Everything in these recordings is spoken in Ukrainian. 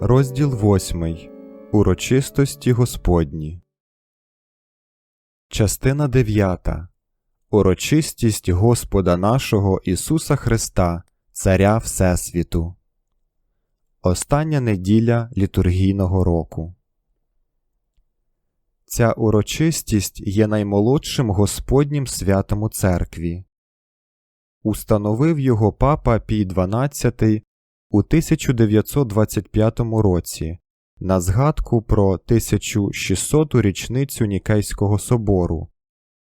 Розділ 8. Урочистості Господні. Частина 9. Урочистість Господа нашого Ісуса Христа, Царя Всесвіту. Остання неділя літургійного року. Ця урочистість є наймолодшим Господнім святом у церкві. Установив його папа Пій XII у 1925 році на згадку про 1600-ту річницю Нікейського собору,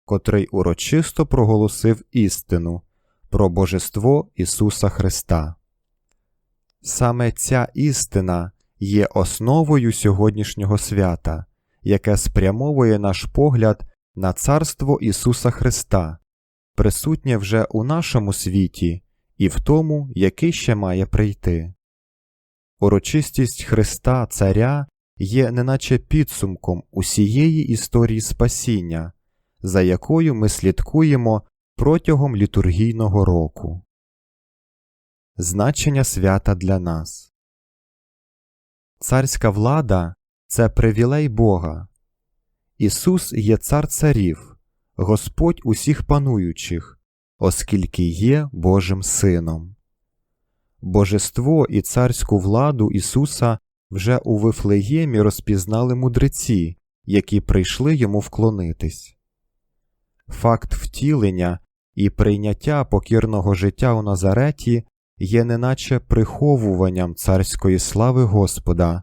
котрий урочисто проголосив істину про Божество Ісуса Христа. Саме ця істина є основою сьогоднішнього свята, яке спрямовує наш погляд на Царство Ісуса Христа, присутнє вже у нашому світі і в тому, який ще має прийти. Урочистість Христа Царя є неначе підсумком усієї історії спасіння, за якою ми слідкуємо протягом літургійного року. Значення свята для нас Царська влада це привілей Бога. Ісус є цар царів, Господь усіх пануючих, оскільки є Божим Сином. Божество і царську владу Ісуса вже у Вифлеємі розпізнали мудреці, які прийшли йому вклонитись. Факт втілення і прийняття покірного життя у Назареті є неначе приховуванням царської слави Господа,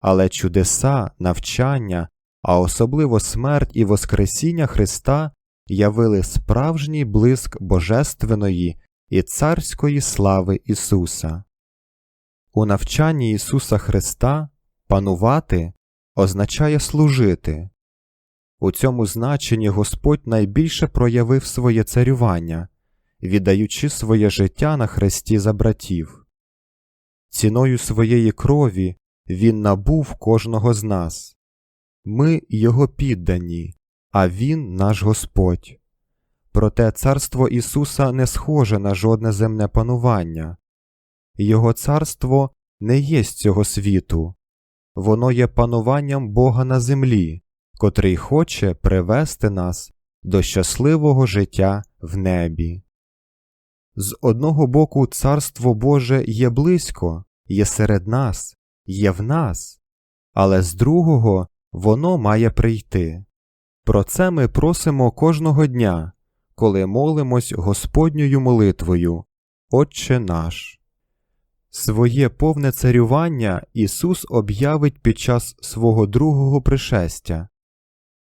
але чудеса, навчання, а особливо смерть і Воскресіння Христа явили справжній блиск Божественної і царської слави Ісуса. У навчанні Ісуса Христа панувати означає служити. У цьому значенні Господь найбільше проявив своє царювання, віддаючи своє життя на хресті за братів. Ціною своєї крові Він набув кожного з нас. Ми Його піддані, а Він наш Господь. Проте царство Ісуса не схоже на жодне земне панування. Його царство не є з цього світу, воно є пануванням Бога на землі, котрий хоче привести нас до щасливого життя в небі. З одного боку, Царство Боже є близько, є серед нас, є в нас, але з другого воно має прийти. Про це ми просимо кожного дня, коли молимось Господньою молитвою, Отче наш. Своє повне царювання Ісус об'явить під час свого другого пришестя.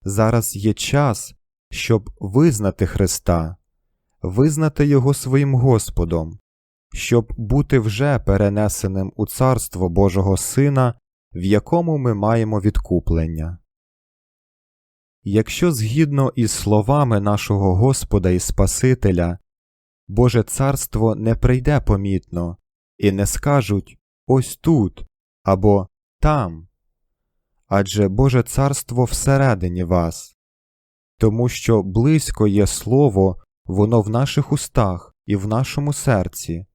Зараз є час, щоб визнати Христа, визнати Його своїм Господом, щоб бути вже перенесеним у Царство Божого Сина, в якому ми маємо відкуплення. Якщо згідно із словами нашого Господа і Спасителя, Боже Царство не прийде помітно, і не скажуть ось тут або там, адже Боже Царство всередині вас, тому що близько є Слово, воно в наших устах і в нашому серці,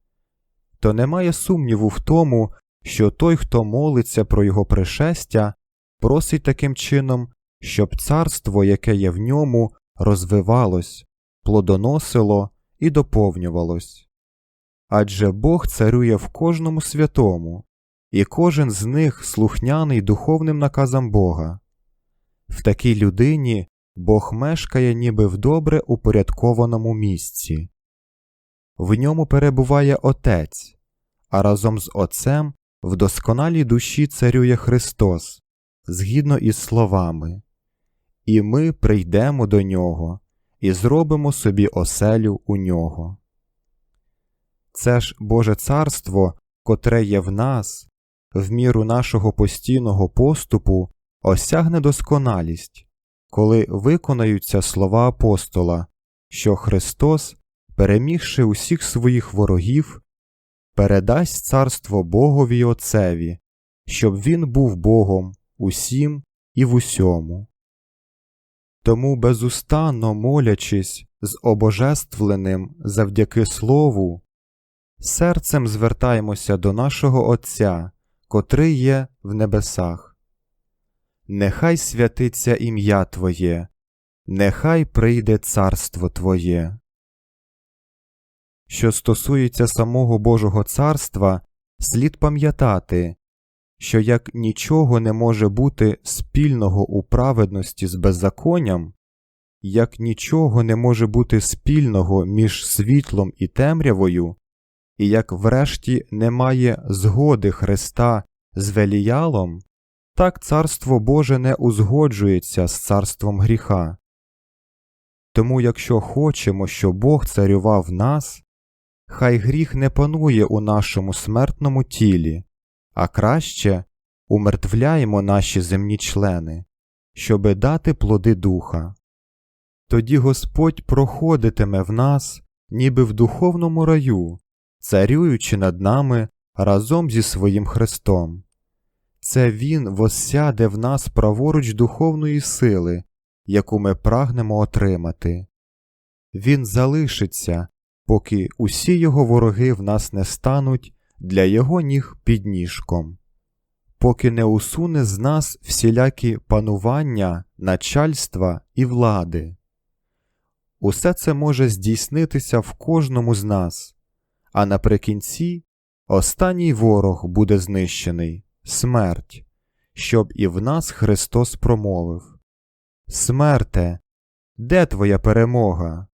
то немає сумніву в тому, що той, хто молиться про Його пришестя, просить таким чином щоб царство, яке є в ньому, розвивалось, плодоносило і доповнювалось. Адже Бог царює в кожному святому, і кожен з них слухняний духовним наказам Бога. В такій людині Бог мешкає ніби в добре упорядкованому місці. В ньому перебуває Отець, а разом з Отцем в досконалій душі царює Христос, згідно із словами і ми прийдемо до нього і зробимо собі оселю у нього. Це ж Боже Царство, котре є в нас, в міру нашого постійного поступу, осягне досконалість, коли виконаються слова апостола, що Христос, перемігши усіх своїх ворогів, передасть царство Богові Отцеві, щоб він був Богом усім і в усьому. Тому безустанно молячись з обожествленим завдяки Слову, серцем звертаємося до нашого Отця, котрий є в небесах. Нехай святиться ім'я Твоє, нехай прийде царство Твоє. Що стосується самого Божого царства, слід пам'ятати, що як нічого не може бути спільного у праведності з беззаконням, як нічого не може бути спільного між світлом і темрявою, і як врешті немає згоди Христа з Веліялом, так Царство Боже не узгоджується з царством гріха. Тому якщо хочемо, щоб Бог царював нас, хай гріх не панує у нашому смертному тілі, а краще умертвляємо наші земні члени, щоби дати плоди духа. Тоді Господь проходитиме в нас, ніби в духовному раю, царюючи над нами разом зі своїм Христом. Це Він воссяде в нас праворуч духовної сили, яку ми прагнемо отримати. Він залишиться, поки усі його вороги в нас не стануть для його ніг підніжком, поки не усуне з нас всілякі панування, начальства і влади. Усе це може здійснитися в кожному з нас, а наприкінці останній ворог буде знищений смерть, щоб і в нас Христос промовив Смерте, де твоя перемога?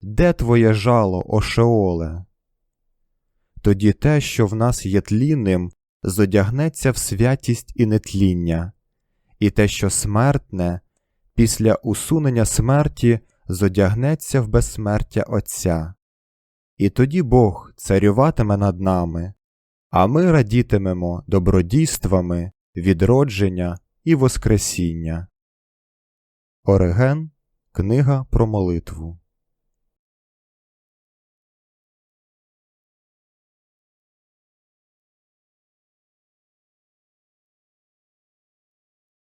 Де твоє жало, Ошеоле? Тоді те, що в нас є тлінним, зодягнеться в святість і нетління, і те, що смертне, після усунення смерті зодягнеться в безсмертя Отця. І тоді Бог царюватиме над нами, а ми радітимемо добродійствами, відродження і Воскресіння. Ореген Книга про молитву